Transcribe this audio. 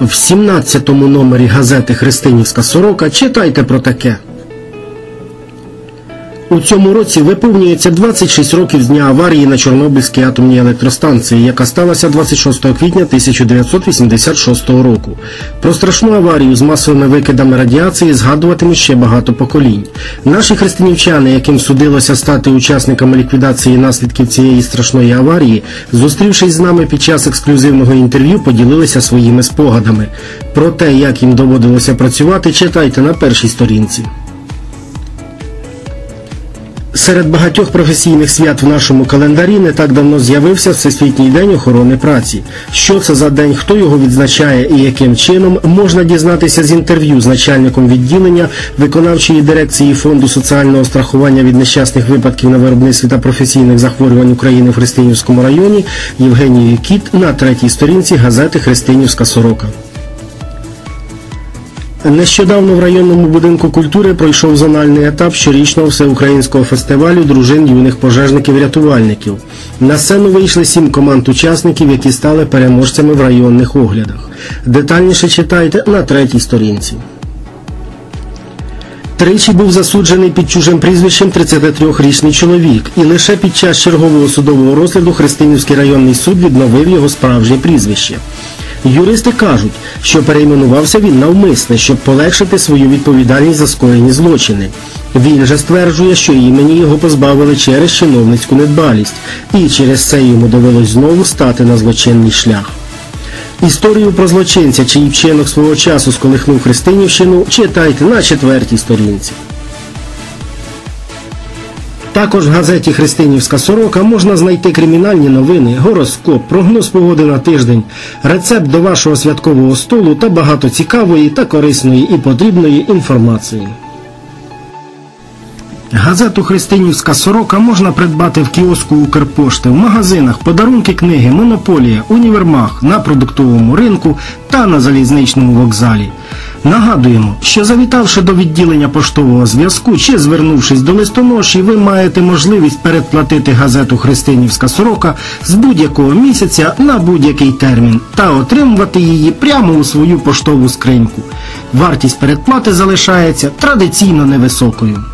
В 17-му номері газети Христинівська сорока читайте про таке. У цьому році виповнюється 26 років з дня аварії на Чорнобильській атомній електростанції, яка сталася 26 квітня 1986 року. Про страшну аварію з масовими викидами радіації згадуватимуть ще багато поколінь. Наші християнчани, яким судилося стати учасниками ліквідації наслідків цієї страшної аварії, зустрівшись з нами під час ексклюзивного інтерв'ю, поділилися своїми спогадами. Про те, як їм доводилося працювати, читайте на першій сторінці. Серед багатьох професійних свят в нашому календарі не так давно з'явився Всесвітній день охорони праці. Що це за день, хто його відзначає і яким чином, можна дізнатися з інтерв'ю з начальником відділення виконавчої дирекції Фонду соціального страхування від нещасних випадків на виробництві та професійних захворювань України в Христинівському районі Євгенією Кіт на третій сторінці газети Христинівська сорока. Нещодавно в районному будинку культури пройшов зональний етап щорічного всеукраїнського фестивалю дружин юних пожежників-рятувальників. На сцену вийшли сім команд учасників, які стали переможцями в районних оглядах. Детальніше читайте на третій сторінці. Тричі був засуджений під чужим прізвищем 33-річний чоловік, і лише під час чергового судового розгляду Христинівський районний суд відновив його справжнє прізвище. Юристи кажуть, що перейменувався він навмисне, щоб полегшити свою відповідальність за скоєні злочини. Він же стверджує, що імені його позбавили через чиновницьку недбалість, і через це йому довелось знову стати на злочинний шлях. Історію про злочинця, чиї вчинок свого часу сколихнув Христинівщину, читайте на четвертій сторінці. Також в газеті Христинівська сорока можна знайти кримінальні новини, гороскоп, прогноз погоди на тиждень, рецепт до вашого святкового столу та багато цікавої та корисної і потрібної інформації. Газету Христинівська сорока можна придбати в кіоску Укрпошти, в магазинах, подарунки книги, монополія, універмаг, на продуктовому ринку та на залізничному вокзалі. Нагадуємо, що завітавши до відділення поштового зв'язку чи звернувшись до листоноші, ви маєте можливість передплатити газету Христинівська сорока з будь-якого місяця на будь-який термін та отримувати її прямо у свою поштову скриньку. Вартість передплати залишається традиційно невисокою.